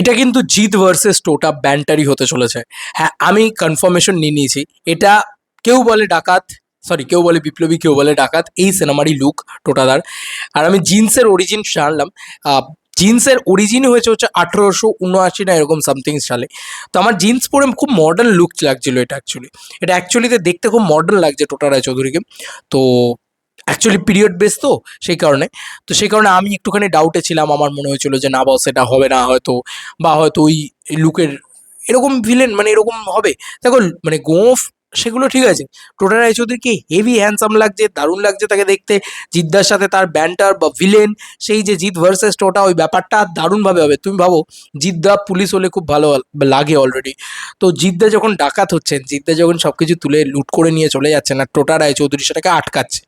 এটা কিন্তু জিত ভার্সেস টোটা ব্যান্টারি হতে চলেছে। হ্যাঁ আমি কনফার্মেশন নিয়ে নিয়েছি। এটা কেউ বলে ডাকাত সরি কেউ বলে বিপ্লবী, কেউ বলে ডাকাত, এই সিনেমারই লুক টোটাদার আর আমি জিন্সের অরিজিন জানলাম। জিন্সের অরিজিন হয়েছে হচ্ছে আঠেরোশো উনআশি না এরকম সামথিং সালে। তো আমার জিন্স পরে খুব মডার্ন লুক লাগছিল এটা অ্যাকচুয়ালি এটা অ্যাকচুয়ালিতে দেখতে খুব মডার্ন লাগছে টোটা রায় চৌধুরীকে তো অ্যাকচুয়ালি পিরিয়ড বেস তো, সেই কারণে। তো সেই কারণে আমি একটুখানি ডাউটে ছিলাম, আমার মনে হয়েছিল যে না বস এটা হবে না হয়তো, বা হয়তো ওই লুকের এরকম ভিলেন মানে এরকম হবে। দেখো মানে গোঁফ সেগুলো ঠিক আছে। টোটা রায়চৌধুরীকে হেভি হ্যান্ডসাম লাগছে, দারুণ লাগছে তাকে দেখতে। জিদ্দার সাথে তার ব্যান্টার বা ভিলেন সেই যে জিৎ ভার্সেস টোটা ওই ব্যাপারটা দারুণভাবে হবে। তুমি ভাবো, জিদ্দা পুলিশ হলে খুব ভালো লাগে অলরেডি তো জিদ্দা যখন ডাকাত হচ্ছেন, জিদ্দা যখন সব কিছু তুলে লুট করে নিয়ে চলে যাচ্ছেন আর টোটা রায়চৌধুরী সেটাকে আটকাচ্ছে,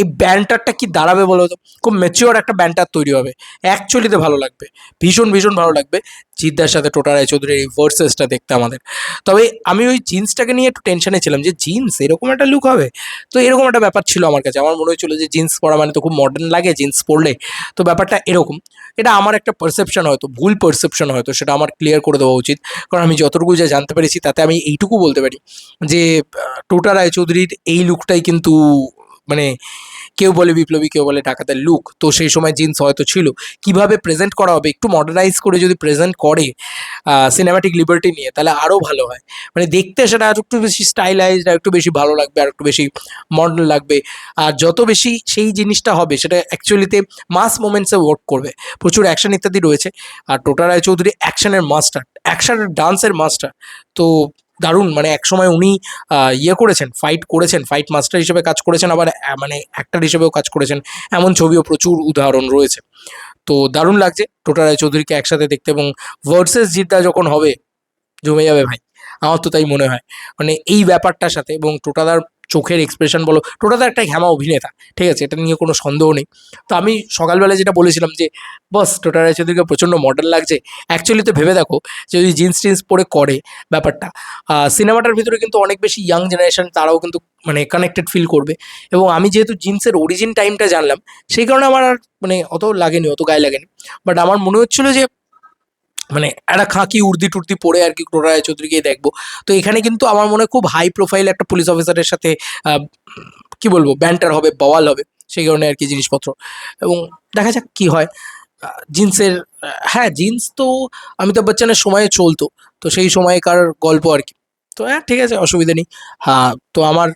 এই ব্যান্টারটা কি দাঁড়াবে বলো তো? খুব ম্যাচিওর একটা ব্যান্টার তৈরি হবে। অ্যাকচুয়ালিতে ভালো লাগবে। ভীষণ ভীষণ ভালো লাগবে। জিদ্দার সাথে টোটা রায়চৌধুরীর এই ভার্সেসটা দেখতে আমাদের। তবে আমি ওই জিন্সটাকে নিয়ে একটু টেনশনে ছিলাম যে জিন্স এরকম একটা লুক হবে? তো এরকম একটা ব্যাপার ছিল আমার কাছে। আমার মনে হয়েছিল যে জিন্স পরা মানে তো খুব মডার্ন লাগে জিন্স পরলে তো ব্যাপারটা এরকম। এটা আমার একটা পারসেপশন হয়তো, ভুল পারসেপশন হয়তো, সেটা আমার ক্লিয়ার করে দেওয়া উচিত। কারণ আমি যতটুকু যা জানতে পেরেছি তাতে আমি এইটুকু বলতে পারি যে টোটা রায়চৌধুরীর এই লুকটাই কিন্তু মানে কেউ বলে বিপ্লবী, কেউ বলে ডাকাতের লুক, তো সেই সময় জিন্স হয়তো ছিল। কীভাবে প্রেজেন্ট করা হবে? একটু মডার্নাইজ করে যদি প্রেজেন্ট করে সিনেমাটিক লিবার্টি নিয়ে, তাহলে আরও ভালো হয়। মানে দেখতে সেটা আর একটু বেশি স্টাইলাইজড আর একটু বেশি ভালো লাগবে, আর একটু বেশি মডার্ন লাগবে। আর যত বেশি সেই জিনিসটা হবে, সেটা অ্যাকচুয়ালিতে মাস মোমেন্টসে ওয়ার্ক করবে। প্রচুর অ্যাকশন ইত্যাদি রয়েছে। আর টোটা রায়চৌধুরী অ্যাকশনের মাস্টার অ্যাকশনের ডান্সের মাস্টার তো দারুণ মানে একসময় উনি ইয়ে করেছেন ফাইট করেছেন ফাইট মাস্টার হিসেবে কাজ করেছেন, আবার মানে অ্যাক্টার হিসেবেও কাজ করেছেন, এমন ছবিও প্রচুর উদাহরণ রয়েছে। তো দারুণ লাগছে টোটা রায় চৌধুরীকে একসাথে দেখতে এবং ভার্সেস জিতটা যখন হবে, জমে যাবে ভাই। আমার তো তাই মনে হয়। মানে এই ব্যাপারটার সাথে এবং টোটাদার চোখের এক্সপ্রেশন বলো, টোটাদার একটা ঘ্যামা অভিনেতা, ঠিক আছে? এটা নিয়ে কোনো সন্দেহ নেই। তো আমি সকালবেলা যেটা বলেছিলাম যে, বস টোটা রায়চৌধুরীকে প্রচণ্ড মডার্ন লাগছে। অ্যাকচুয়ালি তো ভেবে দেখো যে যদি জিন্স টিন্স পরে করে ব্যাপারটা। সিনেমাটার ভিতরে কিন্তু অনেক বেশি ইয়াং জেনারেশন তারাও কিন্তু মানে কানেক্টেড ফিল করবে। এবং আমি যেহেতু জিন্সের অরিজিন টাইমটা জানলাম, সেই কারণে আমার আর মানে অত লাগেনি, অত গায়ে লাগেনি। বাট আমার মনে হচ্ছিল যে মানে একটা খাঁকি উর্দি টুর্দি পরে আর কি টোটা রায়চৌধুরীকে দেখব। তো এখানে কিন্তু আমার মনে খুব হাই প্রোফাইল একটা পুলিশ অফিসারের সাথে কি বলব ব্যান্টার হবে, বওয়াল হবে, সেই কারণে আর কি জিনিসপত্র। এবং দেখা যাক কি হয়। জিন্সের হ্যাঁ জিন্স তো অমিতাভ বচ্চনের সময়ে চলতো, তো সেই সময়কার গল্প আর কি। তো হ্যাঁ ঠিক আছে, অসুবিধা নেই। হ্যাঁ তো আমার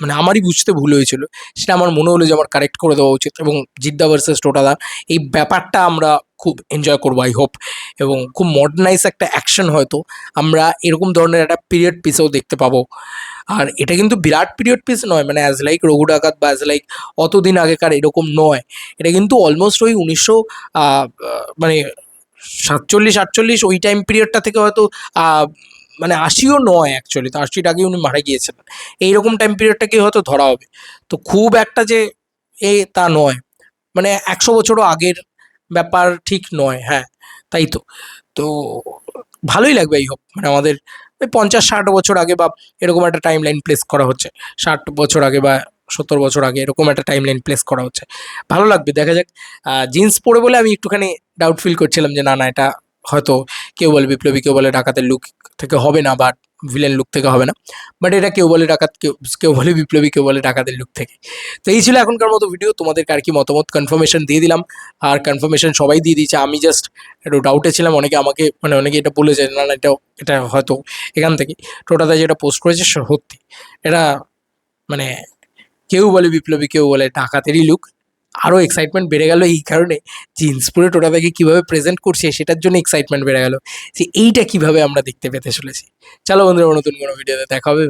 মানে আমারই বুঝতে ভুল হয়েছিল। সেটা আমার মনে হলো যে আমার কারেক্ট করে দেওয়া উচিত। এবং জিদ্দা ভার্সেস টোটাদা এই ব্যাপারটা আমরা খুব এনজয় করব আই হোপ এবং খুব মডার্নাইজ একটা অ্যাকশন হয়তো আমরা এরকম ধরনের একটা পিরিয়ড পিসেও দেখতে পাবো। আর এটা কিন্তু বিরাট পিরিয়ড পিস নয় মানে অ্যাজ লাইক রঘু ডাকাত বা অ্যাজ লাইক অতদিন আগেকার এরকম নয়। এটা কিন্তু অলমোস্ট ওই উনিশশো মানে সাতচল্লিশ, আটচল্লিশ ওই টাইম পিরিয়ডটা থেকে হয়তো মানে আশিও নয় অ্যাকচুয়ালি তো আশির আগে উনি মারা গিয়েছিলেন এইরকম টাইম পিরিয়ডটাকে হয়তো ধরা হবে। তো খুব একটা যে এ তা নয়। মানে একশো বছরও আগের ব্যাপার ঠিক নয় হ্যাঁ তাই তো। তো ভালোই লাগবে এই হোক মানে আমাদের পঞ্চাশ ষাট বছর আগে বা এরকম একটা টাইম লাইন প্লেস করা হচ্ছে। ষাট বছর আগে বা সত্তর বছর আগে এরকম একটা টাইম লাইন প্লেস করা হচ্ছে। ভালো লাগবে, দেখা যাক। জিন্স পরে বলে আমি একটুখানি ডাউট ফিল করছিলাম যে না না, এটা হয়তো কেউ বলে বিপ্লবী, কেউ বলে ডাকাতের লুক থেকে হবে না বা ভিলেন লুক থেকে হবে না। বাট এটা কেউ বলে ডাকাত, কেউ কেউ বলে বিপ্লবী, কেউ বলে ডাকাতের লুক থেকে। তো এই ছিল এখনকার মতো ভিডিও তোমাদের আর কি মতামত কনফার্মেশন দিয়ে দিলাম। আর কনফার্মেশন সবাই দিয়ে দিয়েছে। আমি জাস্ট একটু ডাউটে ছিলাম, অনেকে আমাকে মানে অনেকে এটা বলেছে না না, এটা এটা হয়তো এখান থেকে। টোটাতে যেটা পোস্ট করেছে সত্যি। এটা মানে কেউ বলে বিপ্লবী, কেউ বলে ডাকাতেরই লুক আরও এক্সাইটমেন্ট বেড়ে গেল এই কারণে জিন্স পরে টোটাটাকে কীভাবে প্রেজেন্ট করছে সেটার জন্য এক্সাইটমেন্ট বেড়ে গেল। যে এইটা কীভাবে আমরা দেখতে পেতে চলেছি। চলো বন্ধুরা, নতুন কোনো ভিডিওতে দেখা হবে